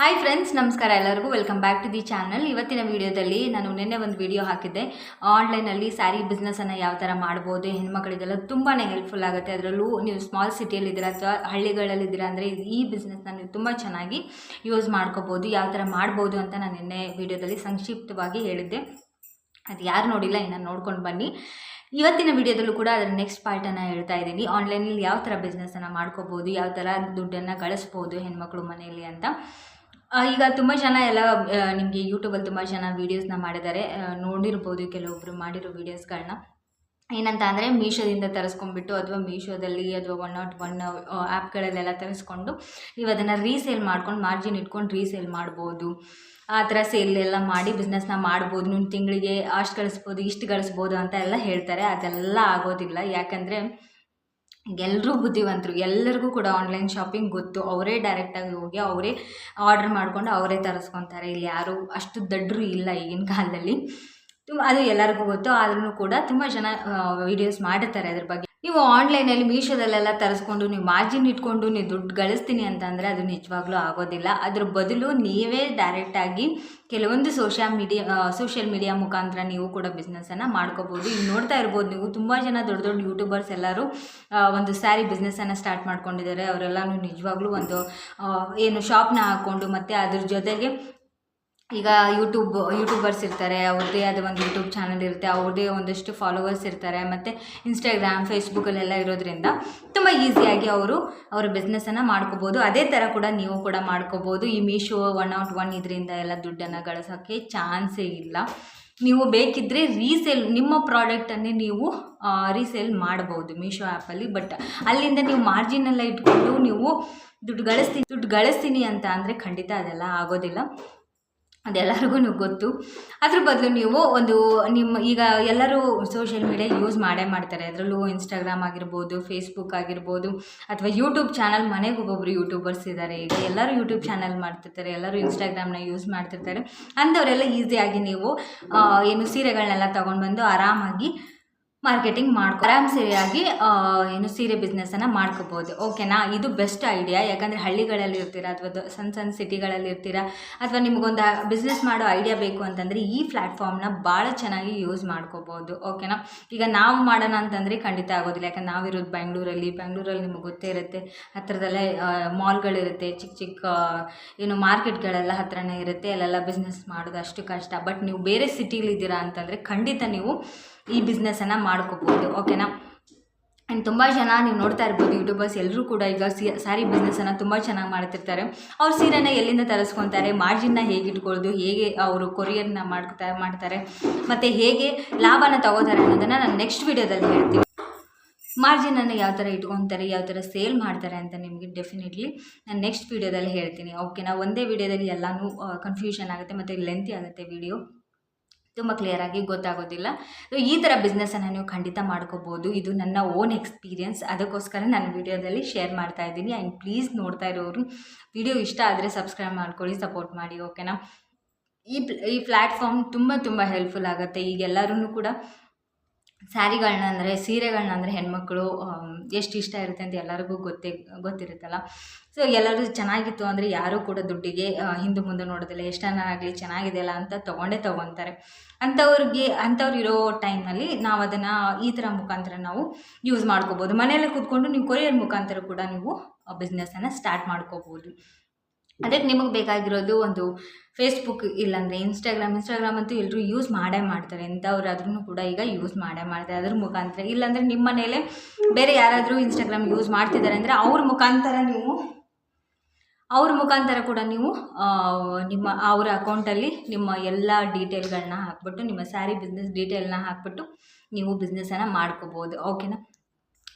Hi friends ನಮಸ್ಕಾರ ಎಲ್ಲರಿಗೂ. Welcome back to the channel ಇವತ್ತಿನ ವಿಡಿಯೋದಲ್ಲಿ ನಾನು ನಿನ್ನೆ ಒಂದು ವಿಡಿಯೋ ಹಾಕಿದ್ದೆ. ಆನ್ಲೈನಲ್ಲಿ ಸ್ಯಾರಿ ಬಿಸ್ನೆಸ್ಸನ್ನು ಯಾವ ಥರ ಮಾಡ್ಬೋದು, ಹೆಣ್ಮಕ್ಳಿಗೆಲ್ಲ ತುಂಬಾ ಹೆಲ್ಪ್ಫುಲ್ ಆಗುತ್ತೆ. ಅದರಲ್ಲೂ ನೀವು ಸ್ಮಾಲ್ ಸಿಟಿಯಲ್ಲಿದ್ದೀರಾ ಅಥವಾ ಹಳ್ಳಿಗಳಲ್ಲಿದ್ದೀರಾ ಅಂದರೆ ಈ ಬಿಸ್ನೆಸ್ನ ನೀವು ತುಂಬ ಚೆನ್ನಾಗಿ ಯೂಸ್ ಮಾಡ್ಕೋಬೋದು, ಯಾವ ಥರ ಮಾಡ್ಬೋದು ಅಂತ ನಾನು ನಿನ್ನೆ ವಿಡಿಯೋದಲ್ಲಿ ಸಂಕ್ಷಿಪ್ತವಾಗಿ ಹೇಳಿದ್ದೆ. ಅದು ಯಾರು ನೋಡಿಲ್ಲ, ಇನ್ನು ನೋಡ್ಕೊಂಡು ಬನ್ನಿ. ಇವತ್ತಿನ ವಿಡಿಯೋದಲ್ಲೂ ಕೂಡ ಅದರ ನೆಕ್ಸ್ಟ್ ಪಾರ್ಟನ್ನು ಹೇಳ್ತಾ ಇದ್ದೀನಿ. ಆನ್ಲೈನಲ್ಲಿ ಯಾವ ಥರ ಬಿಸ್ನೆಸ್ಸನ್ನು ಮಾಡ್ಕೋಬೋದು, ಯಾವ ಥರ ದುಡ್ಡನ್ನು ಗಳಿಸ್ಬೋದು ಹೆಣ್ಮಕ್ಳು ಮನೆಯಲ್ಲಿ ಅಂತ. ಈಗ ತುಂಬ ಜನ ಎಲ್ಲ ನಿಮಗೆ ಯೂಟ್ಯೂಬಲ್ಲಿ ತುಂಬ ಜನ ವೀಡಿಯೋಸ್ನ ಮಾಡಿದ್ದಾರೆ. ನೋಡಿರ್ಬೋದು ಕೆಲವೊಬ್ಬರು ಮಾಡಿರೋ ವೀಡಿಯೋಸ್ಗಳನ್ನ ಏನಂತ ಅಂದರೆ ಮೀಶೋದಿಂದ ತರಿಸ್ಕೊಂಡ್ಬಿಟ್ಟು ಅಥವಾ ಮೀಶೋದಲ್ಲಿ ಅಥವಾ ಒನ್ ನಾಟ್ ಒನ್ ಆ್ಯಪ್ಗಳಲ್ಲೆಲ್ಲ ತರಿಸ್ಕೊಂಡು ನೀವು ಅದನ್ನು ರೀಸೇಲ್ ಮಾಡ್ಕೊಂಡು ಮಾರ್ಜಿನ್ ಇಟ್ಕೊಂಡು ರೀಸೇಲ್ ಮಾಡ್ಬೋದು. ಆ ಥರ ಸೇಲ್ ಎಲ್ಲ ಮಾಡಿ ಬಿಸ್ನೆಸ್ನ ಮಾಡ್ಬೋದು. ನಿಮ್ಮ ತಿಂಗಳಿಗೆ ಅಷ್ಟು ಗಳಿಸ್ಬೋದು ಇಷ್ಟು ಗಳಿಸ್ಬೋದು ಅಂತ ಎಲ್ಲ ಹೇಳ್ತಾರೆ. ಅದೆಲ್ಲ ಆಗೋದಿಲ್ಲ. ಯಾಕಂದರೆ ಎಲ್ಲರೂ ಬುದ್ಧಿವಂತರು, ಎಲ್ಲರಿಗೂ ಕೂಡ ಆನ್ಲೈನ್ ಶಾಪಿಂಗ್ ಗೊತ್ತು. ಅವರೇ ಡೈರೆಕ್ಟಾಗಿ ಹೋಗಿ ಅವರೇ ಆರ್ಡ್ರ್ ಮಾಡ್ಕೊಂಡು ಅವರೇ ತರಿಸ್ಕೊತಾರೆ. ಇಲ್ಲಿ ಯಾರು ಅಷ್ಟು ದಡ್ಡರು ಇಲ್ಲ ಈಗಿನ ಕಾಲದಲ್ಲಿ. ತುಂಬ ಅದು ಎಲ್ಲರಿಗೂ ಗೊತ್ತು. ಆದ್ರೂ ಕೂಡ ತುಂಬ ಜನ ವೀಡಿಯೋಸ್ ಮಾಡಿರ್ತಾರೆ ಅದ್ರ ಬಗ್ಗೆ. ನೀವು ಆನ್ಲೈನಲ್ಲಿ ಮೀಶೋದಲ್ಲೆಲ್ಲ ತರಿಸ್ಕೊಂಡು, ನೀವು ಮಾರ್ಜಿನ್ ಇಟ್ಕೊಂಡು, ನೀವು ದುಡ್ಡು ಗಳಿಸ್ತೀನಿ ಅಂತಂದರೆ ಅದು ನಿಜವಾಗ್ಲೂ ಆಗೋದಿಲ್ಲ. ಅದ್ರ ಬದಲು ನೀವೇ ಡೈರೆಕ್ಟಾಗಿ ಕೆಲವೊಂದು ಸೋಷಿಯಲ್ ಮೀಡಿಯಾ ಸೋಷಿಯಲ್ ಮೀಡಿಯಾ ಮುಖಾಂತರ ನೀವು ಕೂಡ ಬಿಸ್ನೆಸ್ಸನ್ನು ಮಾಡ್ಕೋಬೋದು. ಈಗ ನೋಡ್ತಾ ಇರ್ಬೋದು ನೀವು, ತುಂಬ ಜನ ದೊಡ್ಡ ದೊಡ್ಡ ಯೂಟ್ಯೂಬರ್ಸ್ ಎಲ್ಲರೂ ಒಂದು ಸ್ಯಾರಿ ಬಿಸ್ನೆಸ್ಸನ್ನು ಸ್ಟಾರ್ಟ್ ಮಾಡ್ಕೊಂಡಿದ್ದಾರೆ. ಅವರೆಲ್ಲನೂ ನಿಜವಾಗ್ಲೂ ಒಂದು ಏನು ಶಾಪ್ನ ಹಾಕ್ಕೊಂಡು ಮತ್ತು ಅದ್ರ ಜೊತೆಗೆ ಈಗ ಯೂಟ್ಯೂಬ್ ಯೂಟ್ಯೂಬರ್ಸ್ ಇರ್ತಾರೆ, ಅವ್ರದ್ದೇ ಆದ ಒಂದು ಯೂಟ್ಯೂಬ್ ಚಾನಲ್ ಇರುತ್ತೆ, ಅವ್ರದ್ದೇ ಒಂದಷ್ಟು ಫಾಲೋವರ್ಸ್ ಇರ್ತಾರೆ, ಮತ್ತು ಇನ್ಸ್ಟಾಗ್ರಾಮ್ ಫೇಸ್ಬುಕ್ಕಲ್ಲೆಲ್ಲ ಇರೋದ್ರಿಂದ ತುಂಬ ಈಸಿಯಾಗಿ ಅವರು ಅವರ ಬಿಸ್ನೆಸ್ಸನ್ನು ಮಾಡ್ಕೋಬೋದು. ಅದೇ ಥರ ಕೂಡ ನೀವು ಕೂಡ ಮಾಡ್ಕೋಬೋದು. ಈ ಮೀಶೋ ಒನ್ ನಾಟ್ ಒನ್ ಇದರಿಂದ ಎಲ್ಲ ದುಡ್ಡನ್ನು ಗಳಿಸೋಕ್ಕೆ ಚಾನ್ಸೇ ಇಲ್ಲ. ನೀವು ಬೇಕಿದ್ದರೆ ರೀಸೇಲ್ ನಿಮ್ಮ ಪ್ರಾಡಕ್ಟನ್ನೇ ನೀವು ರೀಸೇಲ್ ಮಾಡ್ಬೋದು ಮೀಶೋ ಆ್ಯಪಲ್ಲಿ ಬಟ್ ಅಲ್ಲಿಂದ ನೀವು ಮಾರ್ಜಿನ್ ಎಲ್ಲ ಇಟ್ಕೊಂಡು ನೀವು ದುಡ್ಡು ಗಳಿಸ್ತೀನಿ ದುಡ್ಡು ಗಳಿಸ್ತೀನಿ ಅಂತ ಅಂದರೆ ಖಂಡಿತ ಅದೆಲ್ಲ ಆಗೋದಿಲ್ಲ. ಅದೆಲ್ಲರಿಗೂ ಗೊತ್ತು. ಅದ್ರ ಬದಲು ನೀವು ಒಂದು ನಿಮ್ಮ ಈಗ ಎಲ್ಲರೂ ಸೋಷಿಯಲ್ ಮೀಡಿಯಾ ಯೂಸ್ ಮಾಡೇ ಮಾಡ್ತಾರೆ. ಅದರಲ್ಲೂ ಇನ್ಸ್ಟಾಗ್ರಾಮ್ ಆಗಿರ್ಬೋದು ಫೇಸ್ಬುಕ್ ಆಗಿರ್ಬೋದು, ಅಥವಾ ಯೂಟ್ಯೂಬ್ ಚಾನಲ್ ಮನೆಗೆ ಒಬ್ಬೊಬ್ರು ಯೂಟ್ಯೂಬರ್ಸ್ ಇದ್ದಾರೆ ಈಗ ಎಲ್ಲರೂ ಯೂಟ್ಯೂಬ್ ಚಾನಲ್ ಮಾಡ್ತಿರ್ತಾರೆ, ಎಲ್ಲರೂ ಇನ್ಸ್ಟಾಗ್ರಾಮ್ನ ಯೂಸ್ ಮಾಡ್ತಿರ್ತಾರೆ. ಅಂಥವರೆಲ್ಲ ಈಸಿಯಾಗಿ ನೀವು ಏನು ಸೀರೆಗಳನ್ನೆಲ್ಲ ತೊಗೊಂಡು ಬಂದು ಆರಾಮಾಗಿ ಮಾರ್ಕೆಟಿಂಗ್ ಮಾಡ್ಕೊ ಆರಾಮ್ ಸರಿಯಾಗಿ ಏನು ಸೀರೆ ಬಿಸ್ನೆಸ್ಸನ್ನು ಮಾಡ್ಕೋಬೋದು. ಓಕೆನಾ ಇದು ಬೆಸ್ಟ್ ಐಡಿಯಾ ಯಾಕಂದರೆ ಹಳ್ಳಿಗಳಲ್ಲಿ ಇರ್ತೀರಾ, ಅಥವಾ ಸಣ್ಣ ಸಣ್ಣ ಸಿಟಿಗಳಲ್ಲಿ ಇರ್ತೀರಾ, ಅಥವಾ ನಿಮಗೊಂದು ಬಿಸ್ನೆಸ್ ಮಾಡೋ ಐಡಿಯಾ ಬೇಕು ಅಂತಂದರೆ ಈ ಪ್ಲ್ಯಾಟ್ಫಾರ್ಮ್ನ ಭಾಳ ಚೆನ್ನಾಗಿ ಯೂಸ್ ಮಾಡ್ಕೋಬೋದು. ಓಕೆನಾ ಈಗ ನಾವು ಮಾಡೋಣ ಅಂತಂದರೆ ಖಂಡಿತ ಆಗೋದಿಲ್ಲ. ಯಾಕಂದ್ರೆ ನಾವಿರೋದು ಬೆಂಗಳೂರಲ್ಲಿ ಬೆಂಗಳೂರಲ್ಲಿ ನಿಮಗೆ ಗೊತ್ತೇ ಇರುತ್ತೆ. ಹತ್ರದಲ್ಲೇ ಮಾಲ್ಗಳಿರುತ್ತೆ ಚಿಕ್ಕ ಚಿಕ್ಕ ಏನು ಮಾರ್ಕೆಟ್ಗಳೆಲ್ಲ ಹತ್ರನೇ ಇರುತ್ತೆ. ಅಲ್ಲೆಲ್ಲ ಬಿಸ್ನೆಸ್ ಮಾಡೋದು ಅಷ್ಟು ಕಷ್ಟ. ಬಟ್ ನೀವು ಬೇರೆ ಸಿಟಿಲಿದ್ದೀರಾ ಅಂತಂದರೆ ಖಂಡಿತ ನೀವು ಈ ಬಿಸ್ನೆಸ್ಸನ್ನು ಮಾಡ್ಕೋಬೋದು ಓಕೆನಾ ಆ್ಯಂಡ್ ತುಂಬ ಜನ ನೀವು ನೋಡ್ತಾ ಇರ್ಬೋದು ಯೂಟ್ಯೂಬರ್ಸ್ ಎಲ್ಲರೂ ಕೂಡ ಈಗ ಸಿ ಸ್ಯಾರಿ ಬಿಸ್ನೆಸ್ಸನ್ನು ತುಂಬ ಚೆನ್ನಾಗಿ ಮಾಡ್ತಿರ್ತಾರೆ. ಅವ್ರ ಸೀರೆನ ಎಲ್ಲಿಂದ ತರಿಸ್ಕೊತಾರೆ ಮಾರ್ಜಿನ್ನ ಹೇಗೆ ಇಟ್ಕೊಳ್ಳೋದು ಹೇಗೆ ಅವರು ಕೊರಿಯರ್ನ ಮಾಡ್ತಾ ಮಾಡ್ತಾರೆ, ಮತ್ತು ಹೇಗೆ ಲಾಭನ ತಗೋತಾರೆ ಅನ್ನೋದನ್ನು ನಾನು ನೆಕ್ಸ್ಟ್ ವೀಡಿಯೋದಲ್ಲಿ ಹೇಳ್ತೀನಿ. ಮಾರ್ಜಿನನ್ನು ಯಾವ ಥರ ಇಟ್ಕೊತಾರೆ, ಯಾವ ಥರ ಸೇಲ್ ಮಾಡ್ತಾರೆ ಅಂತ ನಿಮಗೆ ಡೆಫಿನೆಟ್ಲಿ ನಾನು ನೆಕ್ಸ್ಟ್ ವೀಡಿಯೋದಲ್ಲಿ ಹೇಳ್ತೀನಿ ಓಕೆನಾ ಒಂದೇ ವೀಡಿಯೋದಲ್ಲಿ ಎಲ್ಲನೂ ಕನ್ಫ್ಯೂಷನ್ ಆಗುತ್ತೆ ಮತ್ತು ಲೆಂತಿ ಆಗುತ್ತೆ ವಿಡಿಯೋ ತುಂಬ ಕ್ಲಿಯರಾಗಿ ಗೊತ್ತಾಗೋದಿಲ್ಲ. ಸೊ ಈ ಥರ ಬಿಸ್ನೆಸ್ಸನ್ನು ನೀವು ಖಂಡಿತ ಮಾಡ್ಕೋಬೋದು. ಇದು ನನ್ನ ಓನ್ ಎಕ್ಸ್ಪೀರಿಯನ್ಸ್ ಅದಕ್ಕೋಸ್ಕರ ನಾನು ವಿಡಿಯೋದಲ್ಲಿ ಶೇರ್ ಮಾಡ್ತಾ ಇದ್ದೀನಿ. ಆ್ಯಂಡ್ ಪ್ಲೀಸ್ ನೋಡ್ತಾ ಇರೋರು, ವಿಡಿಯೋ ಇಷ್ಟ ಆದರೆ ಸಬ್ಸ್ಕ್ರೈಬ್ ಮಾಡ್ಕೊಳ್ಳಿ ಸಪೋರ್ಟ್ ಮಾಡಿ ಓಕೆನಾ ಈ ಈ ಪ್ಲ್ಯಾಟ್ಫಾರ್ಮ್ ತುಂಬ ತುಂಬ ಹೆಲ್ಪ್ಫುಲ್ ಆಗುತ್ತೆ. ಈಗ ಎಲ್ಲರೂ ಕೂಡ ಸ್ಯಾರಿಗಳನ್ನ ಅಂದರೆ, ಸೀರೆಗಳನ್ನ ಅಂದರೆ ಹೆಣ್ಮಕ್ಳು ಎಷ್ಟು ಇಷ್ಟ ಇರುತ್ತೆ ಅಂತ ಎಲ್ಲರಿಗೂ ಗೊತ್ತೇ, ಗೊತ್ತಿರುತ್ತಲ್ಲ. ಸೊ ಎಲ್ಲರೂ ಚೆನ್ನಾಗಿತ್ತು ಅಂದರೆ ಯಾರೂ ಕೂಡ ದುಡ್ಡಿಗೆ ಹಿಂದೆ ಮುಂದೆ ನೋಡೋದಿಲ್ಲ ಎಷ್ಟನ್ನ ಆಗಲಿ ಚೆನ್ನಾಗಿದೆಯಲ್ಲ ಅಂತ ತೊಗೊಂಡೇ ತೊಗೊತಾರೆ ಅಂಥವ್ರಿಗೆ, ಅಂಥವ್ರು ಇರೋ ಟೈಮ್ನಲ್ಲಿ ನಾವು ಅದನ್ನು ಈ ಥರ ಮುಖಾಂತರ ನಾವು ಯೂಸ್ ಮಾಡ್ಕೋಬೋದು. ಮನೆಯಲ್ಲೇ ಕೂತ್ಕೊಂಡು ನೀವು ಕೊರಿಯರ್ ಮುಖಾಂತರ ಕೂಡ ನೀವು ಬಿಸ್ನೆಸ್ಸನ್ನು ಸ್ಟಾರ್ಟ್ ಮಾಡ್ಕೋಬೋದು. ಅದಕ್ಕೆ ನಿಮಗೆ ಬೇಕಾಗಿರೋದು ಒಂದು ಫೇಸ್ಬುಕ್ ಇಲ್ಲಾಂದರೆ ಇನ್ಸ್ಟಾಗ್ರಾಮ್ ಇನ್ಸ್ಟಾಗ್ರಾಮ್ ಅಂತೂ ಎಲ್ಲರೂ ಯೂಸ್ ಮಾಡೇ ಮಾಡ್ತಾರೆ. ಎಂಥವ್ರಾದ್ರೂ ಕೂಡ ಈಗ ಯೂಸ್ ಮಾಡೇ ಮಾಡ್ತಾರೆ. ಅದ್ರ ಮುಖಾಂತರ. ಇಲ್ಲಾಂದರೆ ನಿಮ್ಮ ಮನೇಲೆ ಬೇರೆ ಯಾರಾದರೂ ಇನ್ಸ್ಟಾಗ್ರಾಮ್ ಯೂಸ್ ಮಾಡ್ತಿದ್ದಾರೆ ಅಂದರೆ ಅವ್ರ ಮುಖಾಂತರ ನೀವು, ಅವ್ರ ಮುಖಾಂತರ ಕೂಡ ನೀವು ನಿಮ್ಮ, ಅವರ ಅಕೌಂಟಲ್ಲಿ ನಿಮ್ಮ ಎಲ್ಲ ಡೀಟೇಲ್ಗಳನ್ನ ಹಾಕ್ಬಿಟ್ಟು, ನಿಮ್ಮ ಸ್ಯಾರಿ ಬಿಸ್ನೆಸ್ ಡೀಟೇಲ್ನ ಹಾಕ್ಬಿಟ್ಟು ನೀವು ಬಿಸ್ನೆಸ್ಸನ್ನು ಮಾಡ್ಕೋಬೋದು. ಓಕೆನಾ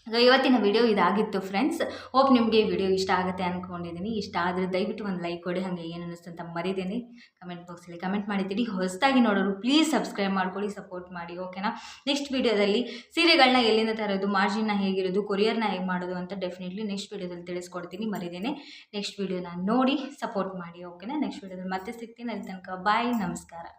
ಇವತ್ತಿನ ವಿಡಿಯೋ ಇದಾಗಿತ್ತು ಫ್ರೆಂಡ್ಸ್ ಹೋಪ್ ನಿಮಗೆ ವಿಡಿಯೋ ಇಷ್ಟ ಆಗುತ್ತೆ ಅಂದ್ಕೊಂಡಿದ್ದೀನಿ ಇಷ್ಟ ಆದರೆ ದಯವಿಟ್ಟು ಒಂದು ಲೈಕ್ ಕೊಡಿ, ಹಾಗೆ ಏನು ಅನ್ನಿಸ್ತು ಅಂತ ಮರಿದೇನೆ ಕಮೆಂಟ್ ಬಾಕ್ಸಲ್ಲಿ ಕಮೆಂಟ್ ಮಾಡಿದ್ದೀನಿ ಹೊಸದಾಗಿ ನೋಡೋರು ಪ್ಲೀಸ್ ಸಬ್ಸ್ಕ್ರೈಬ್ ಮಾಡ್ಕೊಳ್ಳಿ ಸಪೋರ್ಟ್ ಮಾಡಿ ಓಕೆನಾ ನೆಕ್ಸ್ಟ್ ವಿಡಿಯೋದಲ್ಲಿ ಸೀರೆಗಳನ್ನ ಎಲ್ಲಿಂದ ತರೋದು ಮಾರ್ಜಿನ್ನ ಹೇಗಿರೋದು ಕೊರಿಯರ್ನ ಹೇಗೆ ಮಾಡೋದು ಅಂತ ಡೆಫಿನೆಟ್ಲಿ ನೆಕ್ಸ್ಟ್ ವಿಡಿಯೋದಲ್ಲಿ ತಿಳಿಸ್ಕೊಡ್ತೀನಿ, ಮರಿದೇನೆ. ನೆಕ್ಸ್ಟ್ ವಿಡಿಯೋನ ನೋಡಿ ಸಪೋರ್ಟ್ ಮಾಡಿ ಓಕೆನಾ ನೆಕ್ಸ್ಟ್ ವಿಡಿಯೋದಲ್ಲಿ ಮತ್ತೆ ಸಿಗ್ತೀನಿ. ಅಲ್ಲಿ ತನಕ ಬಾಯ್ ನಮಸ್ಕಾರ.